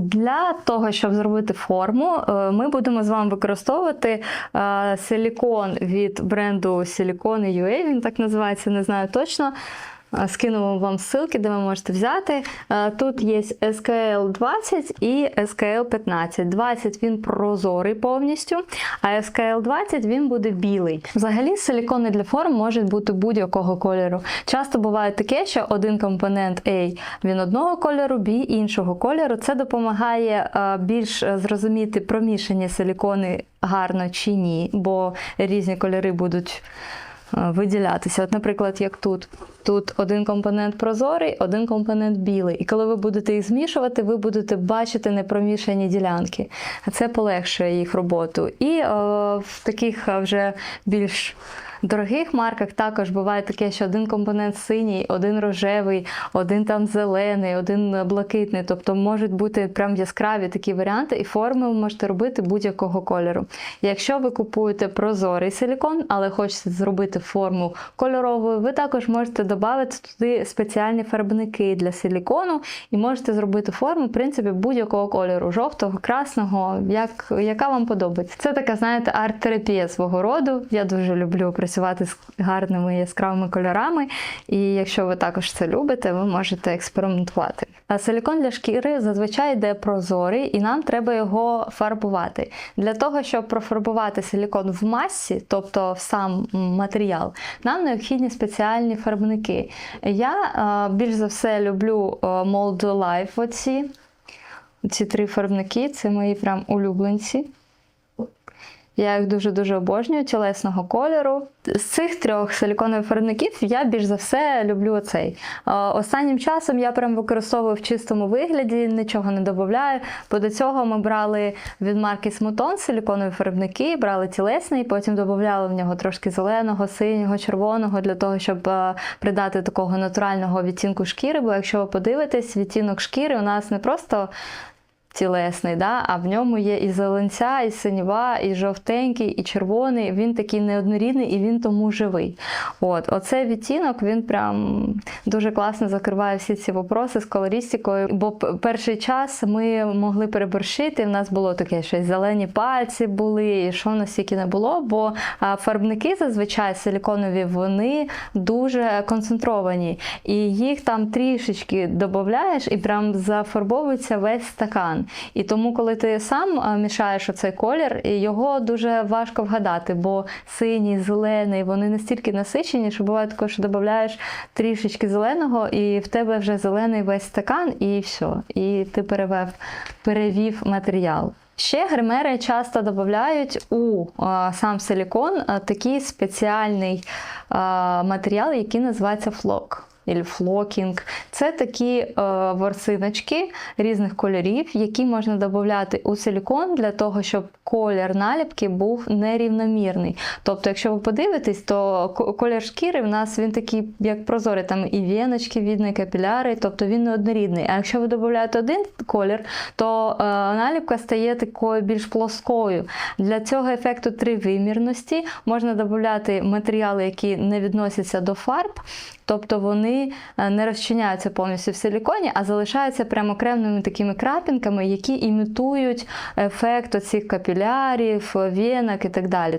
Для того, щоб зробити форму, е, ми будемо з вами використовувати е, силікон від бренду Silicone.ua, він так називається, не знаю точно. Скину вам ссылки, де ви можете взяти. Тут є SKL 20 і SKL 15. 20 він прозорий повністю, а SKL 20 він буде білий. Взагалі, силікони для форм можуть бути будь-якого кольору. Часто буває таке, що один компонент A він одного кольору, B іншого кольору. Це допомагає більш зрозуміти, промішані силікони гарно чи ні, бо різні кольори будуть виділятися. От, наприклад, як тут. Тут один компонент прозорий, один компонент білий. І коли ви будете їх змішувати, ви будете бачити непромішані ділянки. Це полегшує їх роботу. І о, в таких е, вже більш дорогих марках також буває таке, що один компонент синій, один рожевий, один там зелений, один блакитний. Тобто можуть бути прям яскраві такі варіанти, і форми ви можете робити будь-якого кольору. Якщо ви купуєте прозорий силікон, але хочете зробити форму кольоровою, ви також можете додати туди спеціальні фарбники для силікону і можете зробити форму, в принципі, будь-якого кольору жовтого, красного, як, яка вам подобається. Це така, знаєте, арт-терапія свого роду. Я дуже люблю працювати з гарними яскравими кольорами. І якщо ви також це любите, ви можете експериментувати. А силікон для шкіри зазвичай йде прозорий, і нам треба його фарбувати. Для того, щоб профарбувати силікон в масі, тобто в сам матеріал, нам необхідні спеціальні фарбники. Я е, більш за все люблю е, Mold Life оці. Ці три фарбники це мої прям улюбленці. Я їх дуже-дуже обожнюю тілесного кольору. З цих трьох силіконових фарбників я більш за все люблю оцей. Е, Останнім часом я прям використовую в чистому вигляді, нічого не додаю. Бо до цього ми брали від марки Смутон силіконові фарбники, брали тілесний, потім додавали в нього трошки зеленого, синього, червоного для того, щоб е, придати такого натурального відтінку шкіри. Бо якщо ви подивитесь, відтінок шкіри у нас не просто тілесний, да? а в ньому є і зеленця, і синіва, і жовтенький, і червоний. Він такий неоднорідний і він тому живий. От, Оцей відтінок він прям дуже класно закриває всі ці вопроси з колористикою. Бо перший час ми могли переборщити. В нас було таке щось зелені пальці були, і що в нас тільки не було. Бо фарбники зазвичай силіконові вони дуже концентровані. І їх там трішечки додаєш, і прям зафарбовується весь стакан. І тому, коли ти сам мішаєш оцей колір, його дуже важко вгадати, бо синій, зелений, вони настільки насичені, що буває також, що додаєш трішечки зеленого, і в тебе вже зелений весь стакан, і все. І ти перевев, перевів матеріал. Ще гримери часто додають у а, сам силікон а, такий спеціальний а, матеріал, який називається флок. Флокінг. Це такі е, ворсиночки різних кольорів, які можна додати у силікон для того, щоб колір наліпки був нерівномірний. Тобто, якщо ви подивитесь, то колір шкіри в нас він такий, як прозорий, там і віночки видно, капіляри, тобто він не однорідний. А якщо ви додаєте один колір, то е, наліпка стає такою більш плоскою. Для цього ефекту тривимірності можна додати матеріали, які не відносяться до фарб, тобто вони е, не розчиняються повністю в силіконі, а залишаються прямо окремими такими крапінками, які імітують ефект оцих капілярів, вінок і так далі.